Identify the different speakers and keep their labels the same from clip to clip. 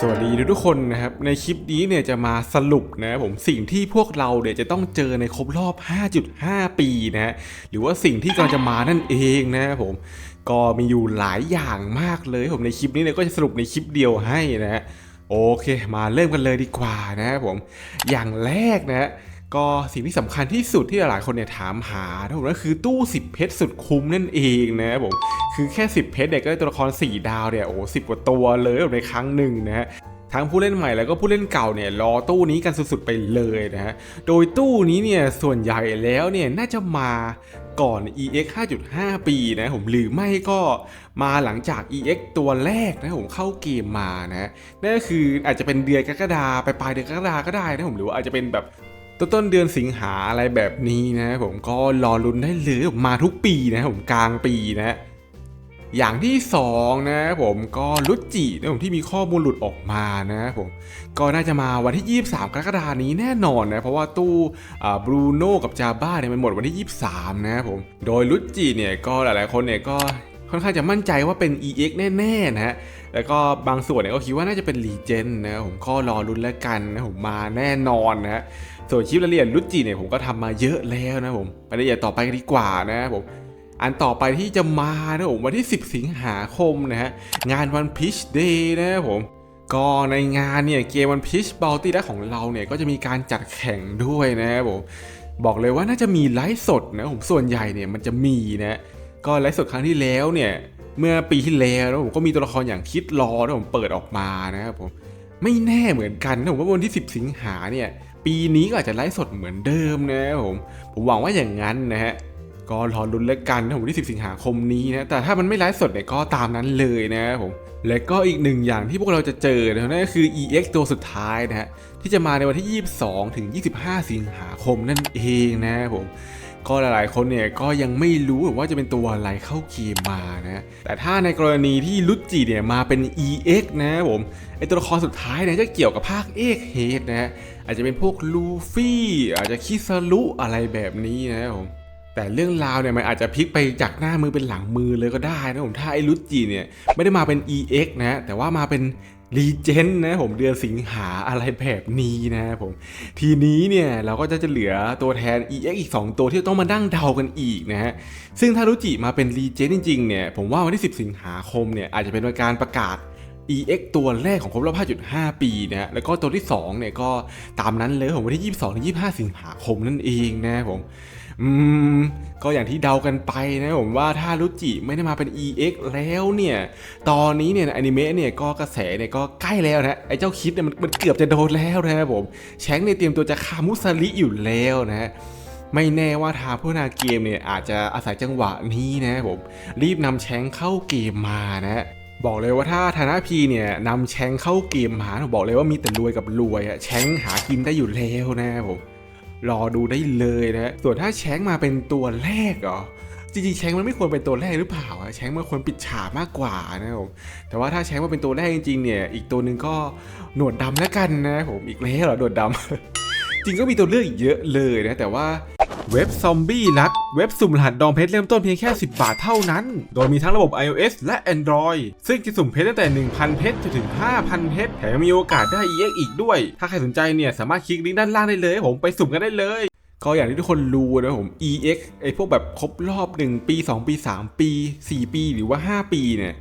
Speaker 1: สวัสดีทุกคนนะครับ ในคลิปนี้เนี่ยจะมาสรุปนะผมสิ่งที่พวกเราเนี่ยจะต้องเจอในครบรอบ 5.5 ปีนะฮะหรือว่าสิ่งที่กำลังจะมานั่นเองนะครับผมก็มีอยู่หลายอย่างมากเลยผมในคลิปนี้เนี่ยก็จะสรุปในคลิปเดียวให้นะฮะโอเค มาเริ่มกันเลยดีกว่านะครับผมอย่างแรกนะฮะ ก็สิ่งที่สำคัญที่สุดที่หลายๆคนเนี่ยถามหานะผมดก็คือตู้ 10 เพชรสุดคุ้มนั่นเองนะครับผมคือแค่ 10 เพชรเนี่ยก็ได้ตัวละคร 4 ดาวเนี่ยโอ้สิกว่าตัวเลยในครั้งหนึ่งนะฮะทั้งผู้เล่นใหม่แล้วก็ผู้เล่นเก่าเนี่ยรอตู้นี้กันสุดๆไปเลยนะฮะ โดยตู้นี้เนี่ยส่วนใหญ่แล้วเนี่ยน่าจะมาก่อน EX 5.5 ปีนะผมหรือไม่ก็มาหลังจาก EX ตัวแรกนะผมเข้าเกมมานะนั่นก็คืออาจจะเป็นเดือนกรกฎาไปปลายเดือนกรกฎาก็ได้นะผมหรือว่าอาจจะเป็นแบบ ต้นต้นเดือนสิงหาอะไรแบบนี้นะผมก็รอลุ้นได้เลยมาทุกปีนะผมกลางปีนะอย่างที่สองนะผมก็ลุจินะผมที่มีข้อมูลหลุดออกมานะผมก็น่าจะมาวันที่ 23 กรกฎานี้แน่นอนนะเพราะว่าตู้บรูโน่กับจาบ้าเนี่ยมันหมดวันที่ 23 นะผมโดยลุจิเนี่ยก็หลายๆคนเนี่ยก็ค่อนข้างจะมั่นใจว่าเป็น EX แน่ๆนะฮะแล้วก็บางส่วนเนี่ยก็คิดว่าน่าจะเป็นรีเจนนะผมก็รอลุ้นแล้วกันนะผมมาแน่นอนนะฮะ ส่วนคลิปรายละเอียดลุจิเนี่ยผมก็ทำมาเยอะแล้วนะผมไปรายละเอียดต่อไปกันดีกว่านะครับผมอันต่อไปที่จะมานะผมวันที่ 10 สิงหาคมนะฮะงานวันพิชเดย์นะครับผมก็ในงานเนี่ยเกมวันพิชบอลตี้และของเราเนี่ยก็จะมีการจัดแข่งด้วยนะครับผมบอกเลยว่าน่าจะมีไลฟ์สดนะผมส่วนใหญ่เนี่ยมันจะมีนะก็ไลฟ์สดครั้งที่แล้วเนี่ยเมื่อปีที่แล้วนะผมก็มีตัวละครอย่างคิดรอนะผมเปิดออกมานะครับผมไม่แน่เหมือนกันนะผมว่าวันที่ 10 สิงหาเนี่ย ปีนี้ก็อาจจะไลฟ์สดเหมือนเดิมนะครับผม ผมหวังว่าอย่างนั้นนะฮะ ก็รอลุ้นแล้วกันนะผมที่ 10 สิงหาคมนี้นะ แต่ถ้ามันไม่ไลฟ์สดเนี่ยก็ตามนั้นเลยนะครับผม และก็อีกหนึ่งอย่างที่พวกเราจะเจอนะนั่นก็คือ EX ตัวสุดท้ายนะฮะ ที่จะมาในวันที่ 22 ถึง 25 สิงหาคมนั่นเองนะครับผม ก็หลายๆ คนเนี่ยก็ยังไม่รู้ว่าจะเป็นตัวอะไรเข้าเกมมานะแต่ถ้าในกรณีที่ลุจิเนี่ยมาเป็น EX นะผมไอตัวละครสุดท้ายเนี่ยจะเกี่ยวกับภาคเอกเฮดนะฮะอาจจะเป็นพวกลูฟี่อาจจะคิซารุอะไรแบบนี้นะครับผมแต่เรื่องราวเนี่ยมันอาจจะพลิกไปจากหน้ามือเป็นหลังมือเลยก็ได้นะผมถ้าไอ้ลุจิเนี่ยไม่ได้มาเป็น EX นะแต่ว่ามาเป็น รีเจนนะผมเดือนสิงหาอะไรแบบนี้นะผม ทีนี้เนี่ยเราก็จะจะเหลือตัวแทน EX อีก 2 ตัวที่ต้องมานั่งเดากันอีกนะฮะ ซึ่งถ้าลุจิมาเป็นรีเจนจริงๆเนี่ยผมว่าวันที่ 10 สิงหาคมเนี่ยอาจจะเป็นวันการประกาศ EX ตัวแรกของครบรอบ5.5 ปีนะฮะ แล้วก็ตัวที่2เนี่ยก็ตามนั้นเลยของวันที่ 22ถึง25 สิงหาคมนั่นเองนะผม อืม ก็อย่างที่เดากันไปนะผมว่าถ้ารุจิไม่ได้มาเป็น EX แล้วเนี่ย ตอนนี้เนี่ยอนิเมะเนี่ยก็กระแสเนี่ยก็ใกล้แล้วนะไอ้เจ้าคิดเนี่ยมันมันเกือบจะโดนแล้วนะครับผมแชงเนี่ยเตรียมตัวจะคามุสลิอยู่แล้วนะไม่แน่ว่าทางผู้นาเกมเนี่ยอาจจะอาศัยจังหวะนี้นะครับผมรีบนำแชงเข้าเกมมานะบอกเลยว่าถ้าธนาพีเนี่ยนำแชงเข้าเกมมาผมบอกเลยว่ามีแต่รวยกับรวยอะแชงหากินได้อยู่แล้วนะครับผม รอดูได้เลยนะส่วนถ้าแชงมาเป็นตัวแรกเหรอจริงๆแชงมันไม่ควรเป็นตัวแรกหรือเปล่าแชงมันควรปิดฉากมากกว่านะครับผมแต่ว่าถ้าแชงมาเป็นตัวแรกจริงๆเนี่ย อีกตัวหนึ่งก็หนวดดำแล้วกันนะผมอีกแล้วเหรอหนวดดำ จริงก็มีตัวเลือกอีกเยอะเลยนะแต่ว่าเว็บซอมบี้รัดเว็บสุ่มรหัสดองเพชรเริ่มต้นเพียงแค่ 10 บาทเท่านั้น โดยมีทั้งระบบ iOS และ Android ซึ่งจะสุ่มเพชรตั้งแต่ 1,000 เพชรจนถึง 5,000 เพชรแถมยังมีโอกาสได้ EX อีกด้วย ถ้าใครสนใจเนี่ยสามารถคลิกลิงก์ด้านล่างได้เลยผมไปสุ่มกันได้เลยก็อย่างที่ทุกคนรู้นะผม EX ไอพวกแบบครบรอบ 1 ปี 2 ปี 3 ปี 4 ปีหรือว่า 5 ปีเนี่ย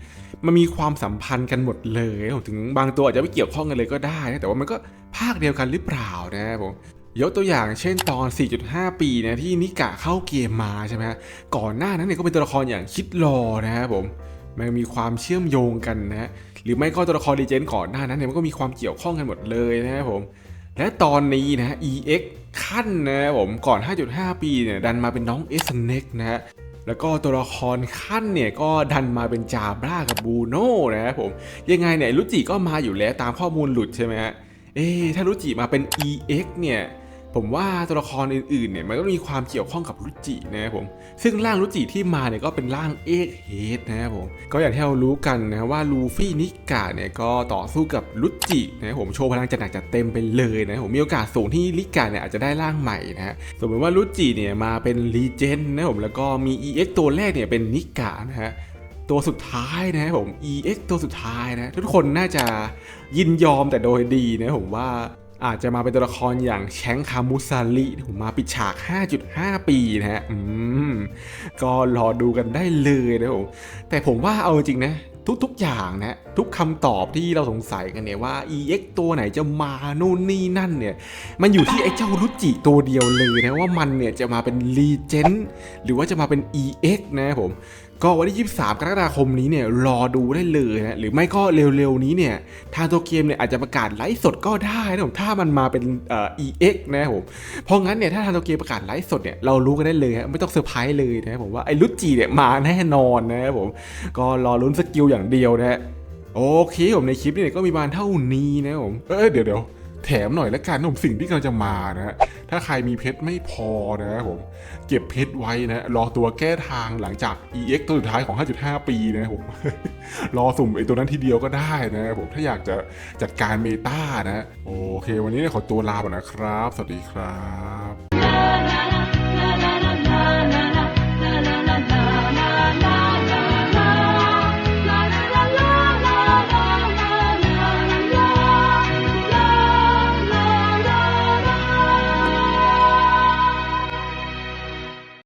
Speaker 1: มันมีความสัมพันธ์กันหมดเลยผมถึงบางตัวอาจจะไม่เกี่ยวข้องกันเลยก็ได้นะแต่ว่ามันก็ภาคเดียวกันหรือเปล่านะผมยกตัวอย่างเช่นตอน 4.5 ปีนะที่นิกะเข้าเกมมาใช่ไหมฮะก่อนหน้านั้นเนี่ยก็เป็นตัวละครอย่างคิดรอนะครับผมมันมีความเชื่อมโยงกันนะหรือไม่ก็ตัวละครดีเจนก่อนหน้านั้นเนี่ยมันก็มีความเกี่ยวข้องกันหมดเลยนะครับผมและตอนนี้นะ EX ขั้นนะผมก่อน 5.5 ปีเนี่ยดันมาเป็นน้องเอสเน็กนะฮะ แล้วก็ตัวละครขั้นเนี่ยก็ดันมาเป็นจาบรากับบูโน่นะครับผม ยังไงเนี่ยลุจิก็มาอยู่แล้วตามข้อมูลหลุดใช่ไหมฮะ เอ๊ะถ้ารุจิมาเป็น EX เนี่ย ผมว่าตัวละครอื่นๆเนี่ยมันก็มีความเกี่ยวข้องกับรุจินะครับผม ซึ่งร่างรุจิที่มาเนี่ยก็เป็นร่างเอกเฮดนะครับผม ก็อย่างที่เรารู้กันนะว่าลูฟี่นิกะเนี่ยก็ต่อสู้กับรุจินะครับผมโชว์พลังจัดหนักจัดเต็มไปเลยนะครับผมมีโอกาสสูงที่นิกะเนี่ยอาจจะได้ร่างใหม่นะฮะสมมติว่ารุจิเนี่ยมาเป็นรีเจนนะครับผมแล้วก็มี EX ตัวแรกเนี่ยเป็นนิกะนะฮะตัวสุดท้ายนะครับผม EX ตัวสุดท้ายนะทุกคนน่าจะยินยอมแต่โดยดีนะผมว่า อาจจะมาเป็นตัวละครอย่างแชงคามุซาริผมมาปิดฉาก 5.5 ปีนะฮะอืมก็รอดูกันได้เลยนะผมแต่ผมว่าเอาจริงนะทุกๆอย่างนะทุกคำตอบที่เราสงสัยกันเนี่ยว่า EX ตัวไหนจะมานู่นนี่นั่นเนี่ยมันอยู่ที่ไอ้เจ้ารุจิตัวเดียวเลยนะว่ามันเนี่ยจะมาเป็นรีเจนหรือว่าจะมาเป็น EX นะครับผม ก็วันที่ 23 กรกฎาคมนี้เนี่ยรอดูได้เลยนะหรือไม่ก็เร็วๆนี้เนี่ยทางตัวเกมเนี่ยอาจจะประกาศไลฟ์สดก็ได้นะผมถ้ามันมาเป็นเอ่อ EX นะครับผมเพราะงั้นเนี่ยถ้าทางตัวเกมประกาศไลฟ์สดเนี่ยเรารู้กันได้เลยฮะไม่ต้องเซอร์ไพรส์เลยนะครับผมว่าไอ้ลุจิเนี่ยมาแน่นอนนะครับผมก็รอลุ้นสกิลอย่างเดียวนะฮะโอเคผมในคลิปนี้เนี่ยก็มีประมาณเท่านี้นะผมเออเดี๋ยวเดี๋ยว แถมหน่อยและการนผมสิ่งที่กำลังจะมานะฮะถ้าใครมีเพชรไม่พอนะผมเก็บเพชรไว้นะ รอตัวแก้ทางหลังจาก EX ตัวสุดท้ายของ 5.5 ปีนะผม รอสุ่มไอ้ตัวนั้นทีเดียวก็ได้นะผมถ้าอยากจะจัดการเมตานะ โอเค วันนี้ขอตัวลาไปนะครับ สวัสดีครับ